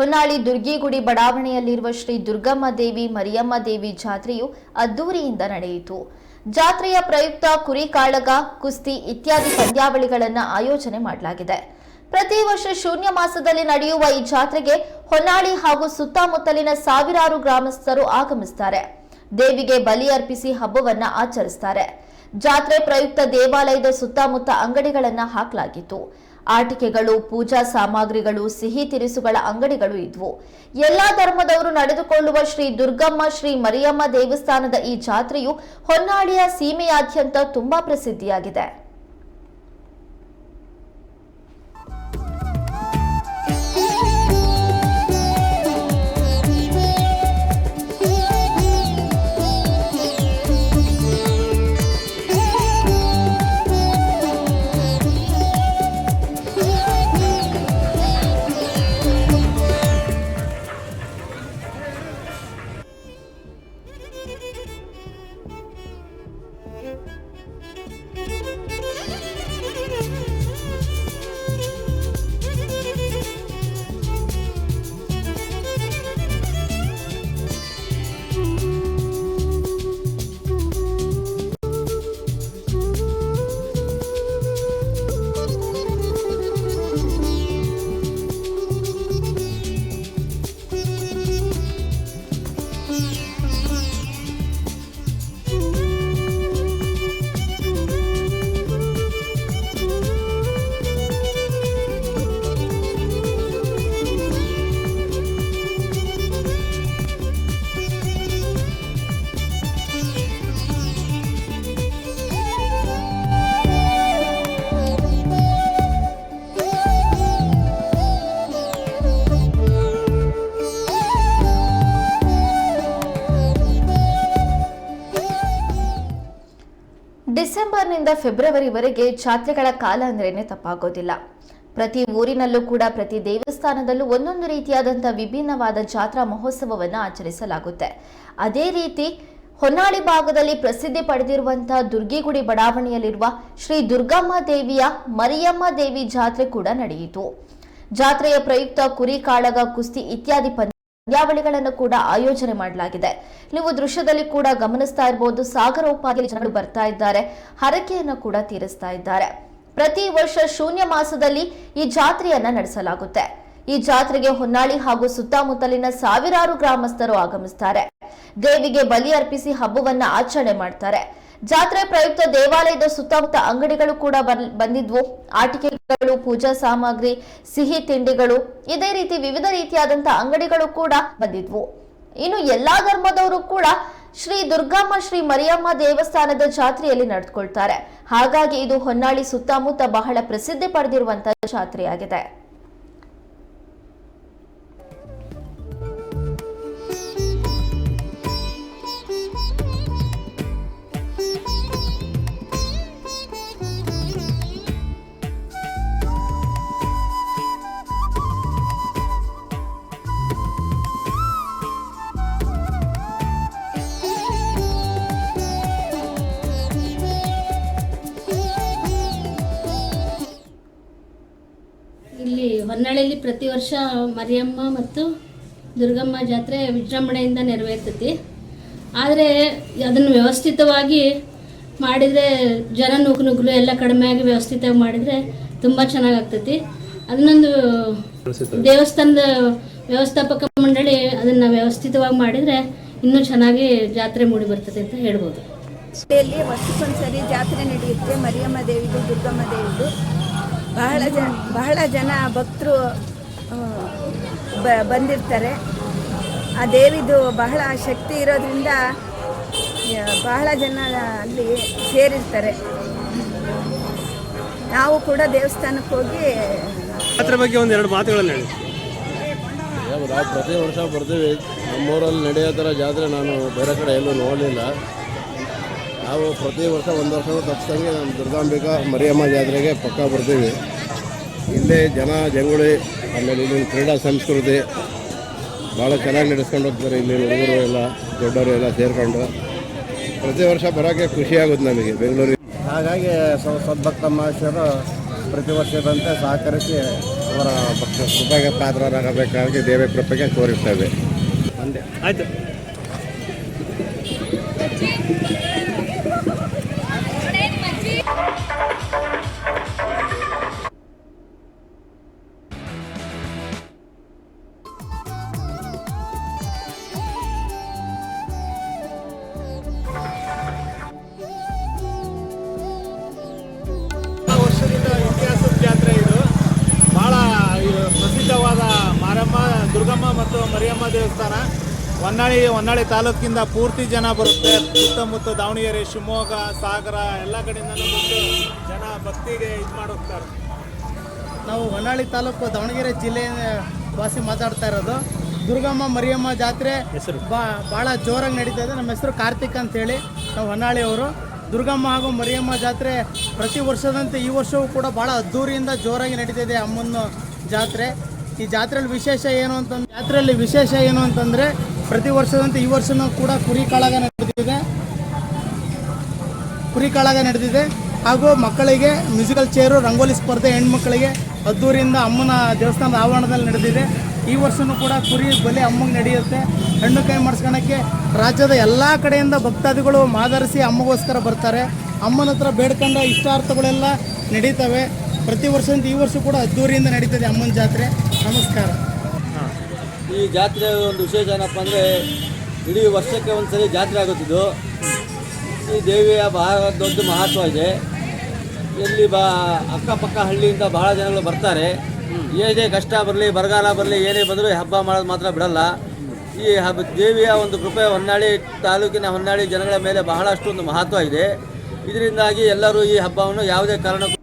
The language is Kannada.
ಹೊನ್ನಾಳಿ ದುರ್ಗಿಗುಡಿ ಬಡಾವಣೆಯಲ್ಲಿರುವ ಶ್ರೀ ದುರ್ಗಮ್ಮ ದೇವಿ, ಮರಿಯಮ್ಮ ದೇವಿ ಜಾತ್ರೆಯು ಅದ್ದೂರಿಯಿಂದ ನಡೆಯಿತು. ಜಾತ್ರೆಯ ಪ್ರಯುಕ್ತ ಕುರಿ ಕಾಳಗ, ಕುಸ್ತಿ ಇತ್ಯಾದಿ ಪಂದ್ಯಾವಳಿಗಳನ್ನು ಆಯೋಜನೆ ಮಾಡಲಾಗಿದೆ. ಪ್ರತಿ ವರ್ಷ ಶೂನ್ಯ ಮಾಸದಲ್ಲಿ ನಡೆಯುವ ಈ ಜಾತ್ರೆಗೆ ಹೊನ್ನಾಳಿ ಹಾಗೂ ಸುತ್ತಮುತ್ತಲಿನ ಸಾವಿರಾರು ಗ್ರಾಮಸ್ಥರು ಆಗಮಿಸುತ್ತಾರೆ ದೇವಿಗೆ ಬಲಿ ಅರ್ಪಿಸಿ ಹಬ್ಬವನ್ನು ಆಚರಿಸ್ತಾರೆ. ಜಾತ್ರೆ ಪ್ರಯುಕ್ತ ದೇವಾಲಯದ ಸುತ್ತಮುತ್ತ ಅಂಗಡಿಗಳನ್ನು ಹಾಕಲಾಗಿತ್ತು. ಆಟಿಕೆಗಳು, ಪೂಜಾ ಸಾಮಗ್ರಿಗಳು, ಸಿಹಿ ತಿನಿಸುಗಳ ಅಂಗಡಿಗಳು ಇದ್ವು. ಎಲ್ಲಾ ಧರ್ಮದವರು ನಡೆದುಕೊಳ್ಳುವ ಶ್ರೀ ದುರ್ಗಮ್ಮ, ಶ್ರೀ ಮರಿಯಮ್ಮ ದೇವಸ್ಥಾನದ ಈ ಜಾತ್ರೆಯು ಹೊನ್ನಾಳಿಯ ಸೀಮೆಯಾದ್ಯಂತ ತುಂಬಾ ಪ್ರಸಿದ್ಧಿಯಾಗಿದೆ. ಡಿಸೆಂಬರ್ನಿಂದ ಫೆಬ್ರವರಿವರೆಗೆ ಜಾತ್ರೆಗಳ ಕಾಲ ಅಂದ್ರೇನೆ ತಪ್ಪಾಗೋದಿಲ್ಲ. ಪ್ರತಿ ಊರಿನಲ್ಲೂ ಕೂಡ ಪ್ರತಿ ದೇವಸ್ಥಾನದಲ್ಲೂ ಒಂದೊಂದು ರೀತಿಯಾದಂಥ ವಿಭಿನ್ನವಾದ ಜಾತ್ರಾ ಮಹೋತ್ಸವವನ್ನು ಆಚರಿಸಲಾಗುತ್ತೆ. ಅದೇ ರೀತಿ ಹೊನ್ನಾಳಿ ಭಾಗದಲ್ಲಿ ಪ್ರಸಿದ್ಧಿ ಪಡೆದಿರುವಂತಹ ದುರ್ಗಿಗುಡಿ ಬಡಾವಣೆಯಲ್ಲಿರುವ ಶ್ರೀ ದುರ್ಗಮ್ಮ ದೇವಿಯ ಮರಿಯಮ್ಮ ದೇವಿ ಜಾತ್ರೆ ಕೂಡ ನಡೆಯಿತು. ಜಾತ್ರೆಯ ಪ್ರಯುಕ್ತ ಕುರಿ ಕಾಳಗ, ಕುಸ್ತಿ ಇತ್ಯಾದಿ ಪಂದ್ಯಾವಳಿಗಳನ್ನು ಕೂಡ ಆಯೋಜನೆ ಮಾಡಲಾಗಿದೆ. ನೀವು ದೃಶ್ಯದಲ್ಲಿ ಕೂಡ ಗಮನಿಸ್ತಾ ಇರಬಹುದು, ಸಾಗರೋಪಾದಿಯಲ್ಲಿ ಜನಗಳು ಬರ್ತಾ ಇದ್ದಾರೆ, ಹರಕೆಯನ್ನು ಕೂಡ ತೀರಿಸ್ತಾ ಇದ್ದಾರೆ. ಪ್ರತಿ ವರ್ಷ ಶೂನ್ಯ ಮಾಸದಲ್ಲಿ ಈ ಜಾತ್ರೆಯನ್ನ ನಡೆಸಲಾಗುತ್ತೆ. ಈ ಜಾತ್ರೆಗೆ ಹೊನ್ನಾಳಿ ಹಾಗೂ ಸುತ್ತಮುತ್ತಲಿನ ಸಾವಿರಾರು ಗ್ರಾಮಸ್ಥರು ಆಗಮಿಸ್ತಾರೆ. ದೇವಿಗೆ ಬಲಿ ಅರ್ಪಿಸಿ ಹಬ್ಬವನ್ನ ಆಚರಣೆ ಮಾಡ್ತಾರೆ. ಜಾತ್ರೆ ಪ್ರಯುಕ್ತ ದೇವಾಲಯದ ಸುತ್ತಮುತ್ತ ಅಂಗಡಿಗಳು ಕೂಡ ಬಂದಿದ್ವು. ಆಟಿಕೆಗಳು, ಪೂಜಾ ಸಾಮಗ್ರಿ, ಸಿಹಿ ತಿಂಡಿಗಳು, ಇದೇ ರೀತಿ ವಿವಿಧ ರೀತಿಯಾದಂತಹ ಅಂಗಡಿಗಳು ಕೂಡ ಬಂದಿದ್ವು. ಇನ್ನು ಎಲ್ಲಾ ಧರ್ಮದವರು ಕೂಡ ಶ್ರೀ ದುರ್ಗಮ್ಮ, ಶ್ರೀ ಮರಿಯಮ್ಮ ದೇವಸ್ಥಾನದ ಜಾತ್ರೆಯಲ್ಲಿ ನಡೆದುಕೊಳ್ತಾರೆ. ಹಾಗಾಗಿ ಇದು ಹೊನ್ನಾಳಿ ಸುತ್ತಮುತ್ತ ಬಹಳ ಪ್ರಸಿದ್ಧಿ ಪಡೆದಿರುವಂತಹ ಜಾತ್ರೆಯಾಗಿದೆ. ಇಲ್ಲಿ ಹೊನ್ನಾಳಿಯಲ್ಲಿ ಪ್ರತಿ ವರ್ಷ ಮರಿಯಮ್ಮ ಮತ್ತು ದುರ್ಗಮ್ಮ ಜಾತ್ರೆ ವಿಜೃಂಭಣೆಯಿಂದ ನೆರವೇರ್ತತಿ. ಆದರೆ ಅದನ್ನು ವ್ಯವಸ್ಥಿತವಾಗಿ ಮಾಡಿದರೆ ಜನ ನುಗ್ಗು ನುಗ್ಗಲು ಎಲ್ಲ ಕಡಿಮೆಯಾಗಿ ವ್ಯವಸ್ಥಿತವಾಗಿ ಮಾಡಿದರೆ ತುಂಬ ಚೆನ್ನಾಗಾಗ್ತೈತಿ. ಅದನ್ನೊಂದು ದೇವಸ್ಥಾನದ ವ್ಯವಸ್ಥಾಪಕ ಮಂಡಳಿ ಅದನ್ನು ವ್ಯವಸ್ಥಿತವಾಗಿ ಮಾಡಿದರೆ ಇನ್ನೂ ಚೆನ್ನಾಗಿ ಜಾತ್ರೆ ಮೂಡಿ ಬರ್ತದೆ ಅಂತ ಹೇಳ್ಬೋದು. ಇಲ್ಲಿ ವರ್ಷಕ್ಕೊಂದ್ಸರಿ ಜಾತ್ರೆ ನಡೆಯುತ್ತೆ. ಮರಿಯಮ್ಮ ದೇವಿದು ದುರ್ಗಮ್ಮ ದೇವಿದು. ಬಹಳ ಜನ ಬಹಳ ಜನ ಭಕ್ತರು ಬ ಬಂದಿರ್ತಾರೆ. ಆ ದೇವಿದು ಬಹಳ ಶಕ್ತಿ ಇರೋದ್ರಿಂದ ಬಹಳ ಜನ ಅಲ್ಲಿ ಸೇರಿರ್ತಾರೆ. ನಾವು ಕೂಡ ದೇವಸ್ಥಾನಕ್ಕೆ ಹೋಗಿ ಅದ್ರ ಬಗ್ಗೆ ಒಂದೆರಡು ಎರಡು ಮಾತುಗಳನ್ನು ಹೇಳಿ. ನಾವು ಪ್ರತಿ ವರ್ಷ ಬರ್ತೀವಿ. ನಮ್ಮೂರಲ್ಲಿ ನಡೆಯೋ ಥರ ಜಾತ್ರೆ ನಾನು ಬೇರೆ ಕಡೆ ಎಲ್ಲೂ ನೋಡಲಿಲ್ಲ. ನಾವು ಪ್ರತಿ ವರ್ಷ ಒಂದು ವರ್ಷವೂ ತಪ್ಪಿಸ್ದಂಗೆ ನಮ್ಮ ದುರ್ಗಾಂಬಿಕಾ ಮರಿಯಮ್ಮ ಜಾತ್ರೆಗೆ ಪಕ್ಕ ಬರ್ತೀವಿ. ಇಲ್ಲಿ ಜನ ಜಂಗುಳಿ ಆಮೇಲೆ ಇಲ್ಲಿನ ಕ್ರೀಡಾ ಸಂಸ್ಕೃತಿ ಭಾಳ ಚೆನ್ನಾಗಿ ನಡೆಸ್ಕೊಂಡು ಹೋಗ್ತಾರೆ. ಇಲ್ಲಿನ ಹುಡುಗರು ಎಲ್ಲ ದೊಡ್ಡವರು ಎಲ್ಲ ಸೇರಿಕೊಂಡು. ಪ್ರತಿ ವರ್ಷ ಬರೋಕ್ಕೆ ಖುಷಿಯಾಗುತ್ತೆ ನಮಗೆ ಬೆಂಗಳೂರಿಗೆ. ಹಾಗಾಗಿ ಸ- ಸದ್ಭಕ್ತ ಮಹೇಶ್ವರು ಪ್ರತಿ ವರ್ಷದಂತೆ ಸಹಕರಿಸಿ ಅವರ ಭಕ್ತ ಕೃಪೆಗೆ ಪಾತ್ರರಾಗಬೇಕಾಗಿ ದೇವೇ ಕೃಪೆಗೆ ಕೋರಿರ್ತೇವೆ. ಒಂದೇ ಆಯ್ತು. ಮತ್ತು ಮರಿಯಮ್ಮ ದೇವಸ್ಥಾನ. ಹೊನ್ನಾಳಿ ಹೊನ್ನಾಳಿ ತಾಲೂಕಿಂದ ಪೂರ್ತಿ ಜನ ಬರುತ್ತೆ. ಸುತ್ತಮುತ್ತ ದಾವಣಗೆರೆ ಶಿವಮೊಗ್ಗ ಸಾಗರ ಎಲ್ಲ ಕಡೆಯಿಂದ ಬಂದು ಜನ ಭಕ್ತಿಗೆ ಇದು ಮಾಡೋಗ್ತಾರೆ ನಾವು ಹೊನ್ನಾಳಿ ತಾಲೂಕು ದಾವಣಗೆರೆ ಜಿಲ್ಲೆ ವಾಸಿ ಮಾತಾಡ್ತಾ ಇರೋದು. ದುರ್ಗಮ್ಮ ಮರಿಯಮ್ಮ ಜಾತ್ರೆ ಹೆಸರು? ಬಾ ಭಾಳ ಜೋರಾಗಿ ನಡೀತಾ ಇದೆ. ನಮ್ಮ ಹೆಸರು ಕಾರ್ತಿಕ್ ಅಂತೇಳಿ. ನಾವು ಹೊನ್ನಾಳಿಯವರು ದುರ್ಗಮ್ಮ ಹಾಗೂ ಮರಿಯಮ್ಮ ಜಾತ್ರೆ ಪ್ರತಿ ವರ್ಷದಂತೆ ಈ ವರ್ಷವೂ ಕೂಡ ಭಾಳ ಅದ್ದೂರಿಯಿಂದ ಜೋರಾಗಿ ನಡೀತಿದೆ ಅಮ್ಮನ ಜಾತ್ರೆ. ಈ ಜಾತ್ರೆಯಲ್ಲಿ ವಿಶೇಷ ಏನು ಅಂತಂದ್ರೆ ಜಾತ್ರೆಯಲ್ಲಿ ವಿಶೇಷ ಏನು ಅಂತಂದರೆ ಪ್ರತಿ ವರ್ಷದಂತೆ ಈ ವರ್ಷನೂ ಕೂಡ ಕುರಿ ಕಾಳಗ ನಡೆದಿದೆ. ಕುರಿ ಕಾಳಗ ನಡೆದಿದೆ. ಹಾಗೂ ಮಕ್ಕಳಿಗೆ ಮ್ಯೂಸಿಕಲ್ ಚೇರು, ರಂಗೋಲಿ ಸ್ಪರ್ಧೆ, ಹೆಣ್ಮಕ್ಳಿಗೆ ಅದ್ದೂರಿಯಿಂದ ಅಮ್ಮನ ದೇವಸ್ಥಾನದ ಆವರಣದಲ್ಲಿ ನಡೆದಿದೆ. ಈ ವರ್ಷವೂ ಕೂಡ ಕುರಿ ಬಲಿ ಅಮ್ಮಗೆ ನಡೆಯುತ್ತೆ. ಹೆಣ್ಣು ಕೈ ಮಾಡಿಸ್ಕೊಳಕ್ಕೆ ರಾಜ್ಯದ ಎಲ್ಲ ಕಡೆಯಿಂದ ಭಕ್ತಾದಿಗಳು ಮಾದರಿಸಿ ಅಮ್ಮಗೋಸ್ಕರ ಬರ್ತಾರೆ. ಅಮ್ಮನ ಹತ್ರ ಬೇಡ್ಕೊಂಡ ಇಷ್ಟಾರ್ಥಗಳೆಲ್ಲ ನಡೀತವೆ. ಪ್ರತಿ ವರ್ಷದಿಂದ ಈ ವರ್ಷ ಕೂಡ ಅದ್ದೂರಿಯಿಂದ ನಡೀತದೆ ಅಮ್ಮನ ಜಾತ್ರೆ. ನಮಸ್ಕಾರ. ಈ ಜಾತ್ರೆ ಒಂದು ವಿಶೇಷ ಏನಪ್ಪ ಅಂದರೆ ಇಡೀ ವರ್ಷಕ್ಕೆ ಒಂದ್ಸರಿ ಜಾತ್ರೆ ಆಗುತ್ತಿದ್ದು. ಈ ದೇವಿಯ ಬಹಳ ದೊಡ್ಡ ಮಹತ್ವ ಇದೆ. ಇಲ್ಲಿ ಬಾ ಅಕ್ಕಪಕ್ಕ ಹಳ್ಳಿಯಿಂದ ಬಹಳ ಜನಗಳು ಬರ್ತಾರೆ. ಏನೇ ಕಷ್ಟ ಬರಲಿ, ಬರಗಾಲ ಬರಲಿ, ಏನೇ ಬಂದರೂ ಹಬ್ಬ ಮಾಡೋದು ಮಾತ್ರ ಬಿಡಲ್ಲ. ಈ ಹಬ್ಬ ದೇವಿಯ ಒಂದು ಕೃಪೆ ಹೊನ್ನಾಳಿ ತಾಲೂಕಿನ ಹೊನ್ನಾಳಿ ಜನಗಳ ಮೇಲೆ ಬಹಳಷ್ಟು ಒಂದು ಮಹತ್ವ ಇದೆ. ಇದರಿಂದಾಗಿ ಎಲ್ಲರೂ ಈ ಹಬ್ಬವನ್ನು ಯಾವುದೇ ಕಾರಣಕ್ಕೂ